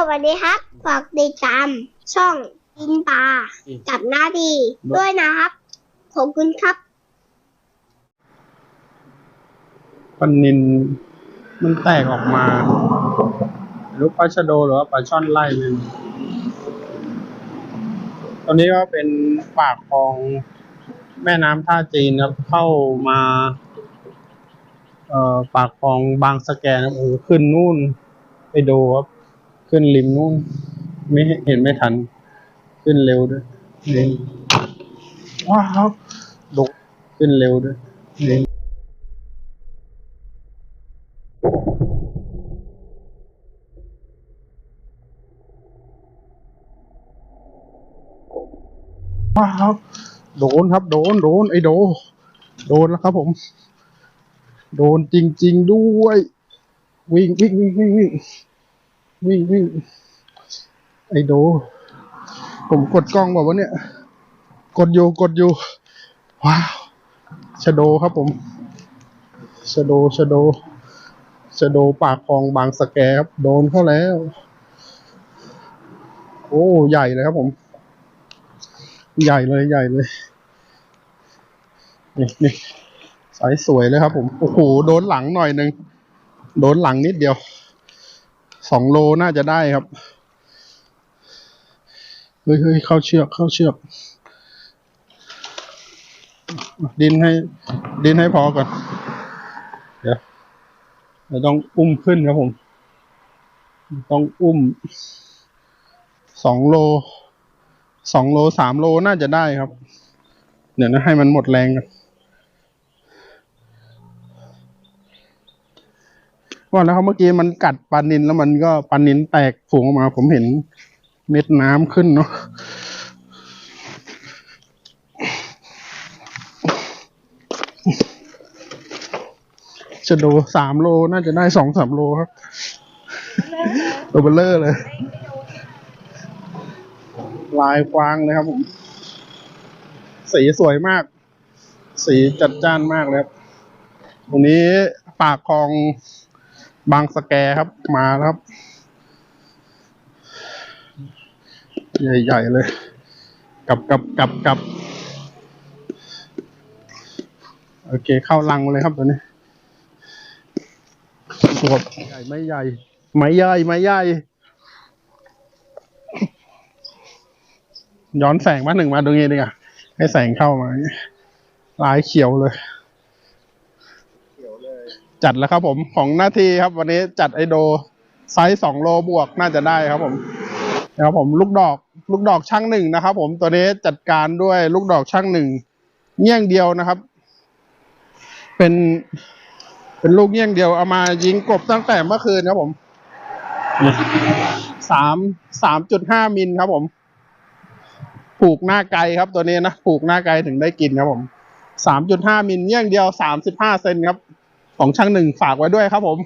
สวัสดีครับ ฝากติดตาม ช่องกินปลากับหน้าดีด้วยนะครับ ขอบคุณครับปันนินมันแตกออกมาหรือปลาชะโดหรือว่าปลาช่อนไล่มันตอนนี้ก็เป็นปากคลองแม่น้ำท่าจีนครับเข้ามาเอ่อปากคลองบางสะแกนครับโอ้ขึ้นนู่นไปดูครับ ขึ้นริมนู่น ไม่เห็นไม่ทัน ขึ้นเร็วด้วยนี่ว้าวดกขึ้นเร็วด้วยนี่ว้าวโดนครับ โดน โดน ไอ้โด โดนแล้วครับผม โดนจริง ๆ ด้วย วิ่งวิ่งวิ่งวิ่งวิ่ง วิ่งวิ่งไอ้โด ผมกดกล้องบอกว่าเนี่ย กดอยู่กดอยู่ ว้าวชะโดครับผมชะโดชะโดชะโดปากคลองบางสแกครับโดนเข้าแล้ว โอ้ใหญ่เลยครับผม ใหญ่เลยใหญ่เลยนี่นี่สายสวยเลยครับผม โอ้โห โดนหลังหน่อยหนึ่ง โดนหลังนิดเดียว สองโลน่าจะได้ครับ เฮ้ยเฮ้ยเข้าเชือก เข้าเชือก ดินให้ ดินให้พอก่อน เดี๋ยวเราต้องอุ้มขึ้นครับผม ต้องอุ้ม สองโล สองโลสามโลน่าจะได้ครับ เดี๋ยวนะให้มันหมดแรงกัน ว่าแล้วครับเมื่อกี้มันกัดปลานินแล้วมันก็ปลานินแตกฝูงออกมา ผมเห็นเม็ดน้ำขึ้นเนาะจะโดสามโลน่าจะได้สองสามโลครับตัวเบลเลอร์เลย ลายกวางเลยครับผม สีสวยมาก สีจัดจ้านมากเลยครับ ตรงนี้ปากคลอง บางสแกครับ มาครับ ใหญ่ๆเลยกับกับกับกับโอเค เข้าลังเลยครับตัวนี้ตัวใหญ่ไม่ใหญ่ ไม่ใหญ่ไม่ใหญ่ ย้อนแสงมาหนึ่งมาตรงนี้ดีกว่าให้แสงเข้ามาลายเขียวเลย จัดแล้วครับผมของหน้าที่ครับ วันนี้จัดไอโดไซส์สองโลบวกน่าจะได้ครับผมนะครับผมลูกดอกลูกดอกช่างหนึ่งนะครับ ผมตัวนี้จัดการด้วยลูกดอกช่างหนึ่งเงี้ยงเดียวนะครับ เป็น เป็นลูกเงี้ยงเดียวเอามายิงกบตั้งแต่เมื่อคืนครับผมสามสามจุดห้ามิลครับผม ผูกหน้าไกลครับตัวนี้นะผูกหน้าไกลถึงได้กินครับผมสามจุดห้ามิลเยี่ยงเดียวสามสิบห้าเซนครับ ของช่างหนึ่งฝากไว้ด้วยครับผม